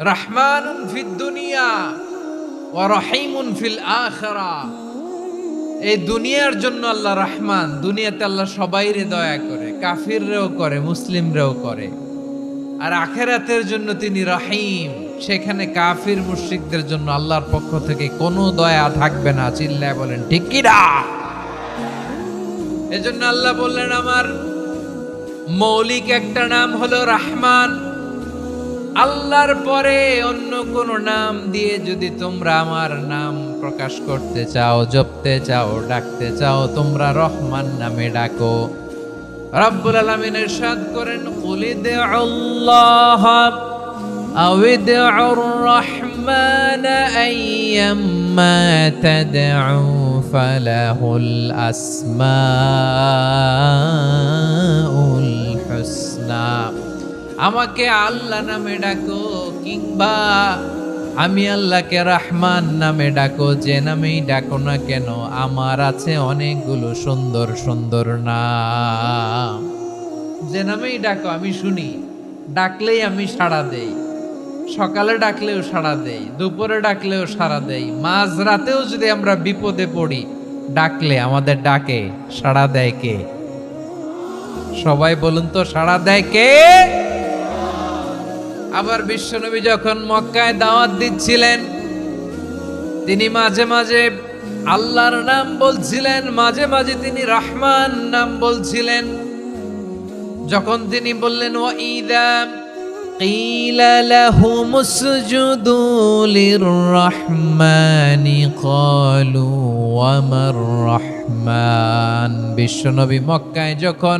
রহমানুন ফিদ দুনিয়া ওয়া রহিমুন ফিল আখিরা। এই দুনিয়ার জন্য আল্লাহ রহমান, দুনিয়াতে আল্লাহ সবাইরে দয়া করে, কাফিররেও করে, মুসলিমরেও করে। আর আখেরাতের জন্য তিনি রহিম, সেখানে কাফির মুশরিকদের জন্য আল্লাহর পক্ষ থেকে কোনো দয়া থাকবে না, চিল্লায় বলেন, ঠিক কি না? এজন্য আল্লাহ বললেন, আমার মৌলিক একটা নাম হলো রহমান। আল্লাহর পরে অন্য কোন নাম দিয়ে যদি তোমরা আমার নাম প্রকাশ করতে চাও, জপতে চাও, ডাকতে চাও, তোমরা রহমান নামে ডাকো। রব্বুল আলমিন সাদ করেন উলিদে আল্লাহ আউদ রহমান আইয়াম্মা তাদউ ফালাহুল আসমাউল হুসনা। আমাকে আল্লাহ নামে ডাকো কিংবা আমি আল্লাহকে রহমান নামে ডাকো, যে নামেই ডাকো না কেন, আমার আছে অনেকগুলো সুন্দর সুন্দর নাম। যে নামেই ডাকো, আমি শুনি, ডাকলেই আমি সাড়া দেই, সকালে ডাকলেও সাড়া দেই, দুপুরে ডাকলেও সাড়া দেই মাঝ রাতেও যদি আমরা বিপদে পড়ি, ডাকলে আমাদের ডাকে, সাড়া দেয় কে? সবাই বলুন তো, সাড়া দেয় কে? আবার বিশ্বনবী যখন মক্কায় দাওয়াত দিচ্ছিলেন তিনি মাঝে মাঝে আল্লাহর নাম বলছিলেন মাঝে মাঝে তিনি রহমান নাম বলছিলেন যখন তিনি বললেন ও ঈদা قيل لهم اسجدوا للرحمن قالوا وما الرحمن বিশ্বনবী মক্কায় যখন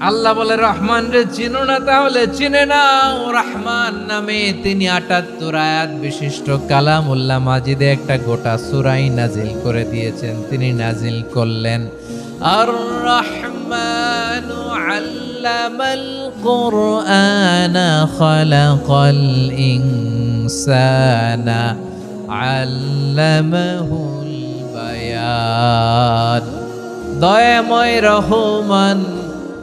আল্লাহ বলে, রহমান রে, চিনো না তাহলে? চিনে নাও রহমান নামে তিনি আটাত্তর আয়াত বিশিষ্ট কালামুল্লাহ মাজিদে একটা গোটা সুরাই নাজিল করে দিয়েছেন। তিনি নাজিল করলেন আর রহমান আল্লামাল কোরআন খালাকাল ইনসানা আল্লামাহুল বায়ান। দয়াময় রহমান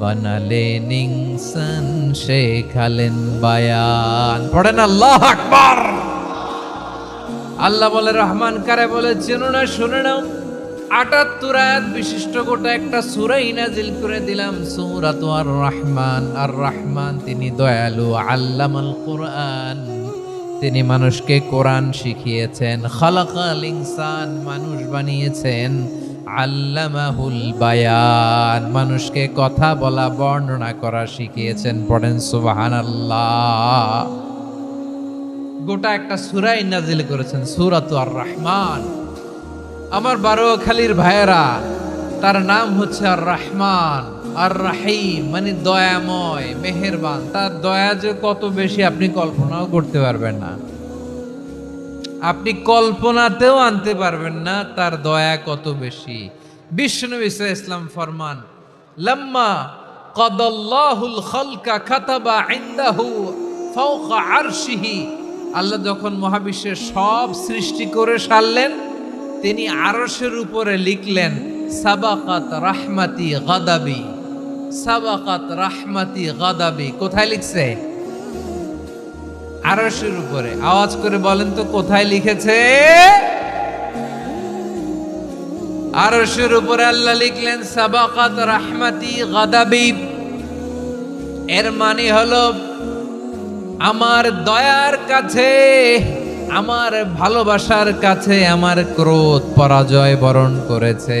বানালেন ইনসান শেখালেন বায়ান। পড়েন আল্লাহ আকবার। আল্লাহ বলে, রহমান কারে বলে, চেনো না, শুনে নাও। আটাত্তর আয়াত বিশিষ্ট গোটা একটা সুরাই নাজিল করে দিলাম, সূরাত আর রহমান আর রহমান তিনি দয়ালু, আল্লামাল কোরআন। তিনি মানুষকে কোরআন শিখিয়েছেন, খালাকাল ইনসান মানুষ বানিয়েছেন। আল্লামাহুল বায়ান। মানুষকে কথা বলা, বর্ণনা করা শিখিয়েছেন, পড়েন সুবহানাল্লাহ। গোটা একটা সুরাই নাজিল করেছেন, সুরাত আর রহমান আমার বারো খালির ভাইয়েরা, তার নাম হচ্ছে আর রহমান আর রাহিম মানে দয়াময়, মেহেরবান। তার দয়া যে কত বেশি আপনি কল্পনাও করতে পারবেন না। আপনি কল্পনাতেও আনতে পারবেন না, তার দয়া কত বেশি। বিশ্বনবী ইসা ইসলাম ফরমান, লাম্মা কদাল্লাহুল খালকা খাতাবা ইনদাহু ফাওকা আরশিহি। আল্লাহ যখন মহাবিশ্বের সব সৃষ্টি করে সারলেন, তিনি আরশের উপরে লিখলেন, সাবাকাত রাহমাতি গাদাবি, সাবাকাত রাহমাতি গাদাবি। কোথায় লিখছে? আরশের উপরে। আওয়াজ করে বলেন তো, কোথায় লিখেছে? আরশের উপরে আল্লাহ লিখলেন, সাবাকাত রাহমাতি গাদাবি। এর মানে হলো, আমার দয়ার কাছে, আমার ভালোবাসার কাছে আমার ক্রোধ পরাজয় বরণ করেছে।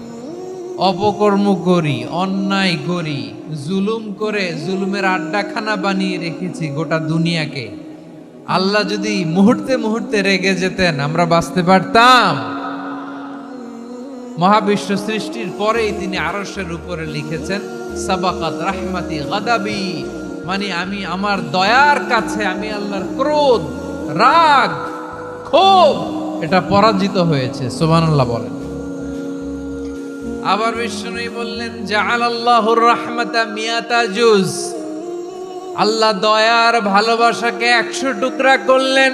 অপকর্ম করি, অন্যায় করি, জুলুম করে জুলুমের আড্ডাখানা বানিয়ে রেখেছি গোটা দুনিয়াকে। আল্লাহ যদি মুহূর্তে মুহূর্তে রেগে যেতেন, আমরা বাঁচতে পারতাম। মহাবিশ্ব সৃষ্টির পরেই তিনি আরশের উপরে লিখেছেন, সাবাকাত রাহমাতি গাদাবি মানে আমি আমার দয়ার কাছে আমি আল্লাহর ক্রোধ, রাগ, ক্ষোভ, এটা পরাজিত হয়েছে। সুবহানাল্লাহ বলেন। আবার বিষ্ণু বললেন জাআল আল্লাহুর রাহমাতা মিয়াতা জুজ। আল্লাহ দয়ার ভালোবাসাকে একশো টুকরা করলেন।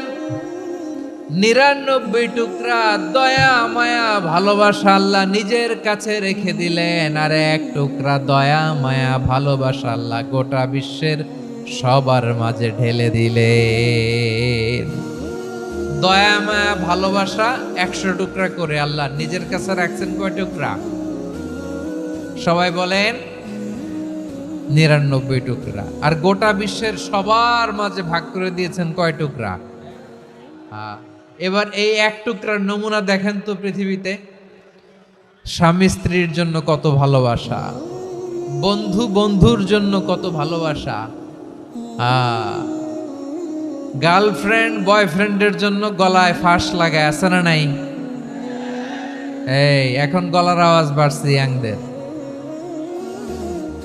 নিরানব্বই টুকরা দয়া, মায়া, ভালোবাসা আল্লাহ নিজের কাছে রেখে দিলেন। আর এক টুকরা দয়া, মায়া, ভালোবাসা আল্লাহ গোটা বিশ্বের সবার মাঝে ঢেলে দিলেন। দয়া, মায়া, ভালোবাসা একশো টুকরা করে আল্লাহ নিজের কাছে রাখছেন। কয় টুকরা? সবাই বলেন, নিরানব্বই টুকরা। আর গোটা বিশ্বের সবার মাঝে ভাগ করে দিয়েছেন কয় টুকরা। এবার এই এক টুকরার নমুনা দেখেন তো পৃথিবীতে। স্বামী স্ত্রীর জন্য কত ভালোবাসা। বন্ধু বন্ধুর জন্য কত ভালোবাসা। গার্লফ্রেন্ড বয়ফ্রেন্ডের জন্য গলায় ফাঁস লাগায়, আছে না নাই? এই, এখন গলার আওয়াজ বাড়ছে ইয়াংদের।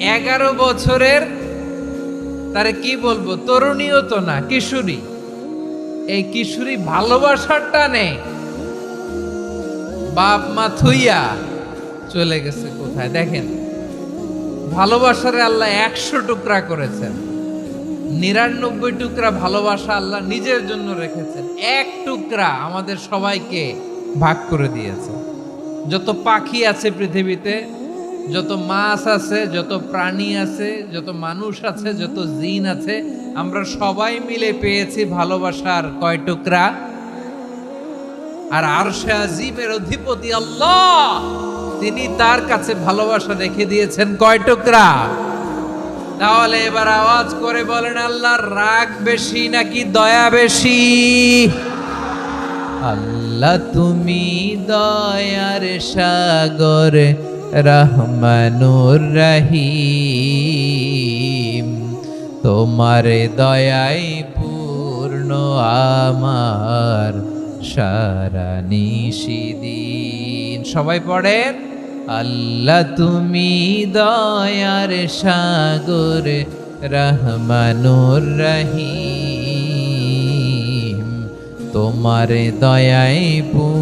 এগারো বছরের, তারে কি বলব, তরুণীও তো না, কিশোরী। এই কিশোরী ভালোবাসার টানে বাপ মা থুইয়া চলে গেছে কোথায়? দেখেন, ভালোবাসারে আল্লাহ একশো টুকরা করেছেন। নিরানব্বই টুকরা ভালোবাসা আল্লাহ নিজের জন্য রেখেছেন। এক টুকরা আমাদের সবাইকে ভাগ করে দিয়েছে। যত পাখি আছে পৃথিবীতে যত মাছ আছে, যত প্রাণী আছে, যত মানুষ আছে, যত জিন আছে, আমরা সবাই মিলে পেয়েছি ভালোবাসার কয় টুকরা? আর আরশে আজিমের অধিপতি আল্লাহ, তিনি তার কাছে ভালোবাসা রেখে দিয়েছেন কয় টুকরা? তাহলে এবার আওয়াজ করে বলেন, আল্লাহ রাগ বেশি নাকি দয়া বেশি? আল্লাহ তুমি দয়ার সাগর রহমানুর রহিম, তোমার দয়াই পূর্ণ আমার সারা নিশিদিন সবাই পড়েন, আল্লাহ তুমি দয়ার সাগর রহমানুর রহিম, তোমার দয়াই পূর্ণ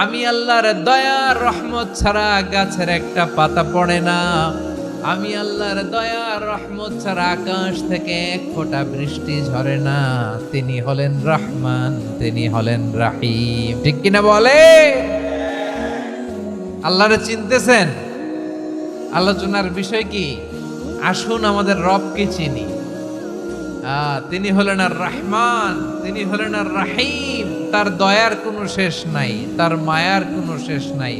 আমি আল্লাহর দয়া রহমত ছাড়া গাছের একটা পাতা পড়ে না। আমি আল্লাহর দয়া রহমত ছাড়া আকাশ থেকে এক ফোঁটা বৃষ্টি ঝরে না। তিনি হলেন রহমান, তিনি হলেন রাহিম। ঠিক কিনা বলে? আল্লাহরে চিনতেছেন? আলোচনার বিষয় কি? আসুন আমাদের রবকে চিনি। তিনি হলেন আর রহমান, তিনি হলেন আর রাহিম। তার দয়ার কোনো শেষ নাই তার মায়ার কোনো শেষ নাই।